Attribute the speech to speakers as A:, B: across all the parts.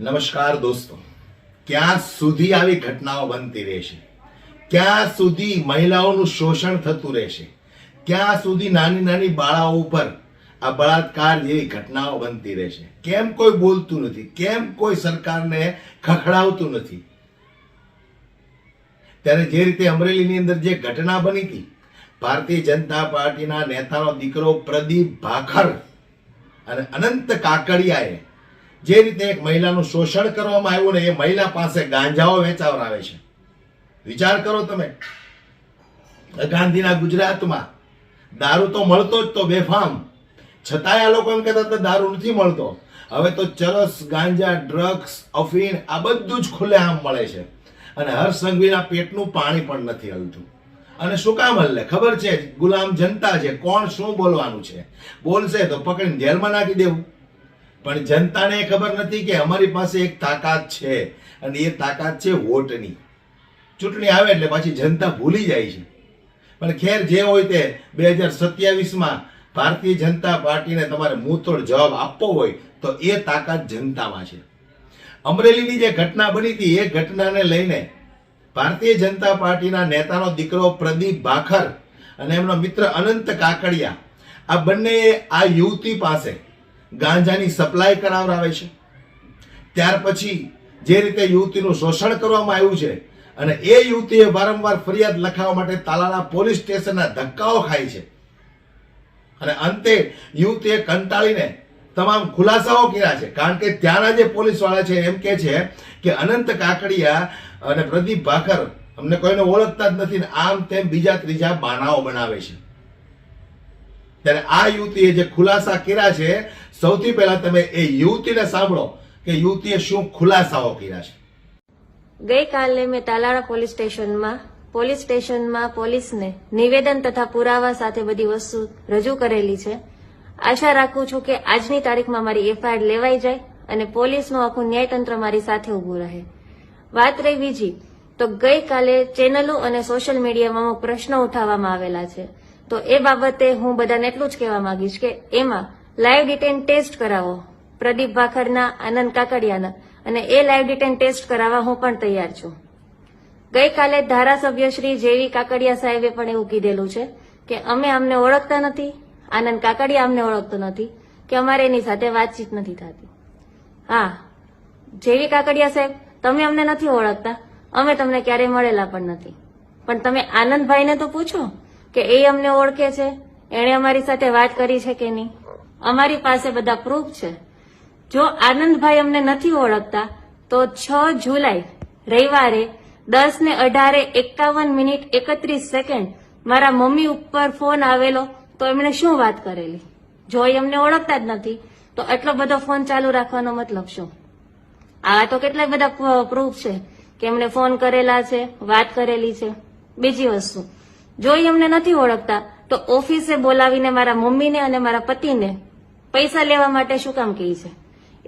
A: નમસ્કાર દોસ્તો. ક્યાં સુધી આવી ઘટનાઓ બનતી રહેશે? ક્યાં સુધી મહિલાઓનું શોષણ થતું રહેશે? ક્યાં સુધી નાની નાની બાળાઓ ઉપર આ બળાત્કાર જેવી ઘટનાઓ બનતી રહેશે? કેમ કોઈ બોલતું નથી? કેમ કોઈ સરકારને ખખડાવતું નથી? ત્યારે જે રીતે અમરેલીની અંદર જે ઘટના બની હતી, ભારતીય જનતા પાર્ટીના નેતાનો દીકરો પ્રદીપ ભાખર અને અનંત કાકડિયાએ જે રીતે એક મહિલાનું શોષણ કરવામાં આવ્યું ને એ મહિલા પાસે ગાંજાઓ વેચાવરાવે છે. વિચાર કરો તમે. ગાંધીના ગુજરાતમાં દારૂ તો મળતો જ તો બેફામ. છતાંય આ લોકો એમ કહેતા હતા, દારૂ નથી મળતો. હવે તો ચરસ, ગાંજા, ડ્રગ્સ, અફીણ આ બધું જ ખુલ્લેઆમ મળે છે. અને હર્ષ સંઘવીના પેટનું પાણી પણ નથી હલતું. અને શું કામ હલ્લે ખબર છે? ગુલામ જનતા છે. કોણ શું બોલવાનું છે? બોલશે તો પકડીને જેલમાં નાખી દેવું. પણ જનતાને ખબર નથી કે અમારી પાસે એક તાકાત છે અને એ તાકાત છે વોટની. ચૂંટણી આવે એટલે પાછી જનતા ભૂલી જાય છે. પણ ખેર જે હોય તે બે હજાર સત્યાવીસમાં ભારતીય જનતા પાર્ટીને તમારે મૂંથોડ જવાબ આપવો હોય તો એ તાકાત જનતામાં છે. અમરેલીની જે ઘટના બની હતી, એ ઘટનાને લઈને ભારતીય જનતા પાર્ટીના નેતાનો દીકરો પ્રદીપ ભાખર અને એમનો મિત્ર અનંત કાકડિયા, આ બંને આ યુવતી પાસે ગાંજાની સપ્લાય કરાવરાવે છે. ત્યાર પછી જે રીતે યુવતીનું શોષણ કરવામાં આવ્યું છે અને એ યુવતીએ વારંવાર ફરિયાદ લખાવવા માટે તાલાલા પોલીસ સ્ટેશનના ધક્કાઓ ખાય છે. અને અંતે યુવતીએ કંટાળીને તમામ ખુલાસાઓ કર્યા છે. કારણ કે ત્યાંના જે પોલીસવાળા છે, એમ કે છે કે અનંત કાકડિયા અને પ્રદીપ ભાકર અમને કોઈને ઓળખતા જ નથી ને આમ તેમ બીજા ત્રીજા બાનાઓ બનાવે છે. ત્યારે આ યુવતીએ જે ખુલાસા કર્યા છે સૌથી પહેલા તમે એ યુવતીને સાંભળો કે યુવતીએ શું ખુલાસાઓ કર્યા છે.
B: ગઈકાલે મેં તાલાળા પોલીસ સ્ટેશનમાં પોલીસ સ્ટેશનમાં પોલીસને નિવેદન તથા પુરાવા સાથે બધી વસ્તુ રજૂ કરેલી છે. આશા રાખું છું કે આજની તારીખમાં મારી એફઆઈઆર લેવાઈ જાય અને પોલીસનું આખું ન્યાયતંત્ર મારી સાથે ઊભું રહે. વાત રહી બીજી, તો ગઈકાલે ચેનલો અને સોશિયલ મીડિયામાં પ્રશ્નો ઉઠાવવામાં આવેલા છે. તો એ બાબતે હું બધાને એટલું જ કહેવા માંગીશ કે એમાં લાઈવ ડિટેન ટેસ્ટ કરાવો. પ્રદીપ ભાખરના, આનંદ કાકડિયાના અને એ લાઈવ ડિટેન ટેસ્ટ કરાવવા હું પણ તૈયાર છું. ગઈકાલે ધારાસભ્ય શ્રી જેવી કાકડિયા સાહેબે પણ એવું કીધેલું છે કે અમે અમને ઓળખતા નથી, આનંદ કાકડિયા અમને ઓળખતો નથી, કે અમારે એની સાથે વાતચીત નથી થતી. હા જેવી કાકડિયા સાહેબ, તમે અમને નથી ઓળખતા, અમે તમને ક્યારેય મળેલા પણ નથી. પણ તમે આનંદભાઈને તો પૂછો કે એ અમને ઓળખે છે, એણે અમારી સાથે વાત કરી છે કે નહીં? અમારી પાસે બધા પ્રૂફ છે. જો આનંદભાઈ અમને નથી ઓળખતા, તો છ જુલાઈ, રવિવારે દસ ને અઢારે એકાવન મિનિટ એકત્રીસ સેકન્ડ મારા મમ્મી ઉપર ફોન આવેલો, તો એમણે શું વાત કરેલી? જો એ અમને ઓળખતા જ નથી, તો એટલો બધો ફોન ચાલુ રાખવાનો મતલબ શું? આ તો કેટલાય બધા પ્રૂફ છે કે એમણે ફોન કરેલા છે, વાત કરેલી છે. બીજી વસ્તુ જો એ અમને નથી ઓળખતા, તો ઓફિસે બોલાવીને મારા મમ્મીને અને મારા પતિને પૈસા લેવા માટે શું કામ કહે છે?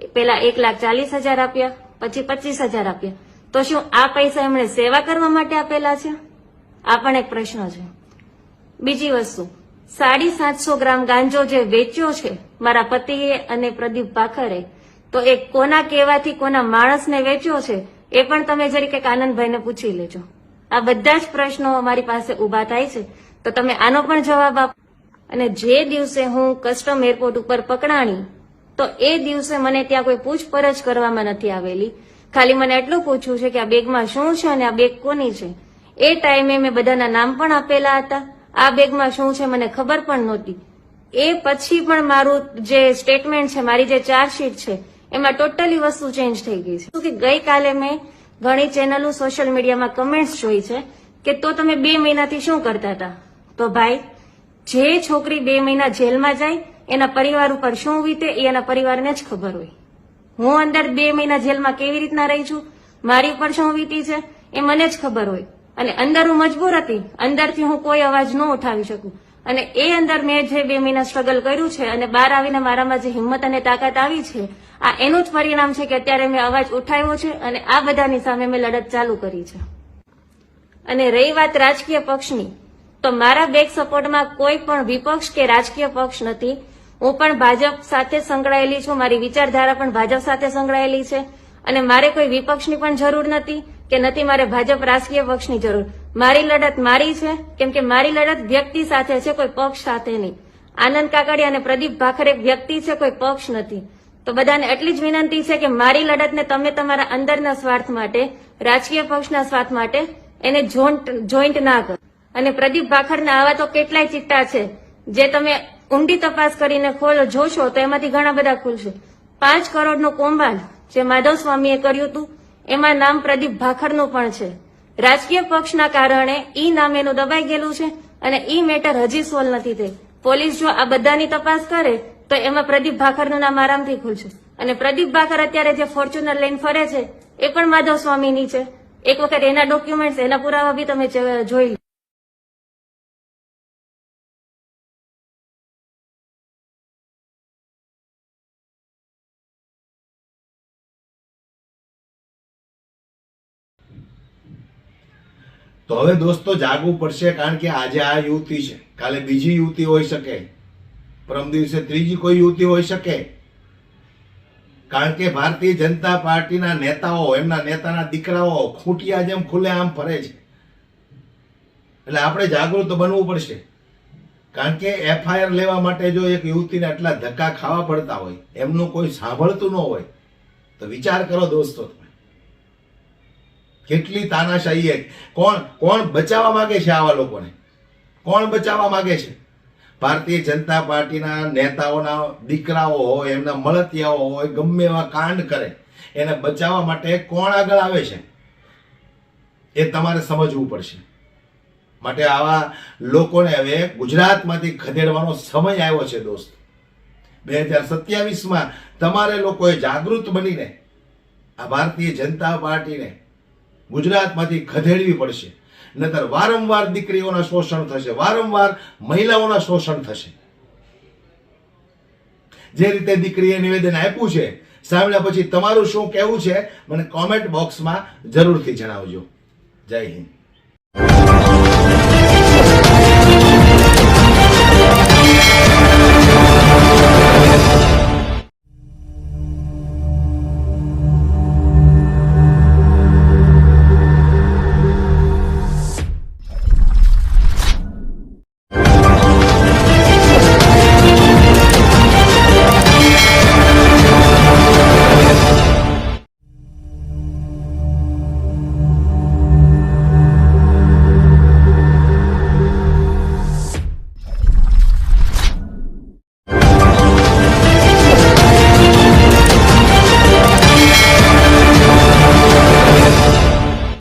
B: પેલા એક લાખ ચાલીસ હજાર આપ્યા, પછી પચીસ હજાર આપ્યા. તો શું આ પૈસા એમણે સેવા કરવા માટે આપેલા છે? આ પણ એક પ્રશ્ન છે. બીજી વસ્તુ, સાડી સાતસો ગ્રામ ગાંજો જે વેચ્યો છે, મારા પતિએ અને પ્રદીપ ભાખરે, તો એ કોના કહેવાથી કોના માણસને વેચ્યો છે, એ પણ તમે જરી કંઈક આનંદભાઈને પૂછી લેજો. આ બધા જ પ્રશ્નો અમારી પાસે ઊભા થાય છે. તો તમે આનો પણ જવાબ આપો. અને જે દિવસે હું કસ્ટમ એરપોર્ટ ઉપર પકડાણી, તો એ દિવસે મને ત્યાં કોઈ પૂછપરછ કરવામાં નથી આવેલી. ખાલી મને એટલું પૂછ્યું છે કે આ બેગમાં શું છે અને આ બેગ કોની છે? એ ટાઈમે મેં બધાના નામ પણ આપેલા હતા. આ બેગમાં શું છે મને ખબર પણ નહોતી. એ પછી પણ મારું જે સ્ટેટમેન્ટ છે, મારી જે ચાર્જશીટ છે, એમાં ટોટલી વસ્તુ ચેન્જ થઈ ગઈ છે. કે ગઈકાલે મેં ઘણી ચેનલો સોશિયલ મીડિયામાં કમેન્ટ્સ જોઈ છે કે તો તમે બે મહિનાથી શું કરતા હતા? તો ભાઈ જે છોકરી બે મહિના જેલમાં જાય, એના પરિવાર ઉપર શું વીતે એ એના પરિવારને જ ખબર હોય. હું અંદર બે મહિના જેલમાં કેવી રીતના રહી છું, મારી ઉપર શું વીતી છે, એ મને જ ખબર હોય. અને અંદર હું મજબૂર હતી, અંદરથી હું કોઈ અવાજ ન ઉઠાવી શકું. અને એ અંદર મેં જે બે મહિના સ્ટ્રગલ કર્યું છે અને બહાર આવીને મારામાં જે હિંમત અને તાકાત આવી છે, આ એનું જ પરિણામ છે કે અત્યારે મેં અવાજ ઉઠાવ્યો છે અને આ બધાની સામે મેં લડત ચાલુ કરી છે. અને રહી વાત રાજકીય પક્ષની. તો મારા બેક સપોર્ટમાં કોઈ પણ વિપક્ષ કે રાજકીય પક્ષ નથી. હું પણ ભાજપ સાથે સંકળાયેલી છું, મારી વિચારધારા પણ ભાજપ સાથે સંકળાયેલી છે. અને મારે કોઈ વિપક્ષની પણ જરૂર નથી કે નથી મારે ભાજપ રાજકીય પક્ષની જરૂર. મારી લડત મારી છે, કેમ કે મારી લડત વ્યક્તિ સાથે છે, કોઈ પક્ષ સાથે નહીં. આનંદ કાકડિયા અને પ્રદીપ ભાખર વ્યક્તિ છે, કોઈ પક્ષ નથી. તો બધાને એટલી જ વિનંતી છે કે મારી લડતને તમે તમારા અંદરના સ્વાર્થ માટે, રાજકીય પક્ષના સ્વાર્થ માટે એને જોઈન્ટ ના કરો. અને પ્રદીપ ભાખરના આવા તો કેટલાય ચિટ્ટા છે. જે તમે ઊંડી તપાસ કરીને ખોલો, જોશો તો એમાંથી ઘણા બધા ખુલશે પાંચ કરોડનું કૌભાંડ જે માધવ સ્વામીએ કર્યું હતું, એમાં નામ પ્રદીપ ભાખરનું પણ છે. રાજકીય પક્ષના કારણે ઈ નામ એનું દબાઈ ગયેલું છે અને ઈ મેટર હજી સોલ્વ નથી થઈ. પોલીસ જો આ બધાની તપાસ કરે, તો એમાં પ્રદીપ ભાખરનું નામ આરામથી ખુલશે અને પ્રદીપ ભાખર અત્યારે જે ફોર્ચ્યુનર લઈને ફરે છે, એ પણ માધવ સ્વામીની છે. એક વખત એના ડોક્યુમેન્ટ્સ એના પુરાવા બી તમે જોઈ
A: તો હવે દોસ્તો જાગવું પડશે કારણ કે આજે આ યુવતી છે. કાલે બીજી યુવતી હોઈ શકે. પરમ દિવસે ત્રીજી કોઈ યુવતી હોઈ શકે. કારણ કે ભારતીય જનતા પાર્ટીના નેતાઓ, એમના નેતાના દીકરાઓ ખૂંટિયા જેમ ખુલ્લે આમ ફરે છે. એટલે આપણે જાગૃત બનવું પડશે. કારણ કે એફઆઈઆર લેવા માટે જો એક યુવતીને આટલા ધક્કા ખાવા પડતા હોય, એમનું કોઈ સાંભળતું ન હોય, તો વિચાર કરો દોસ્તો તમે. કેટલી તાનાશાહી કોણ કોણ બચાવવા માંગે છે આવા લોકોને? કોણ બચાવવા માંગે છે? ભારતીય જનતા પાર્ટીના નેતાઓના દીકરાઓ હોય, એમના મળતિયાઓ હોય, ગમે એવા કાંડ કરે, એને બચાવવા માટે કોણ આગળ આવે છે? એ તમારે સમજવું પડશે. માટે આવા લોકોને હવે ગુજરાતમાંથી ખદેડવાનો સમય આવ્યો છે દોસ્ત. બે હજાર સત્યાવીસમાં તમારે લોકોએ જાગૃત બનીને આ ભારતીય જનતા પાર્ટીને ગુજરાતમાંથી ખદેડવી પડશે. નતર વારંવાર દીકરીઓના શોષણ થશે, વારંવાર મહિલાઓના શોષણ થશે. જે રીતે દીકરીએ નિવેદન આપ્યું છે, સાંભળ્યા પછી તમારું શું કહેવું છે, મને કોમેન્ટ બોક્સમાં જરૂરથી જણાવજો. જય હિન્દ.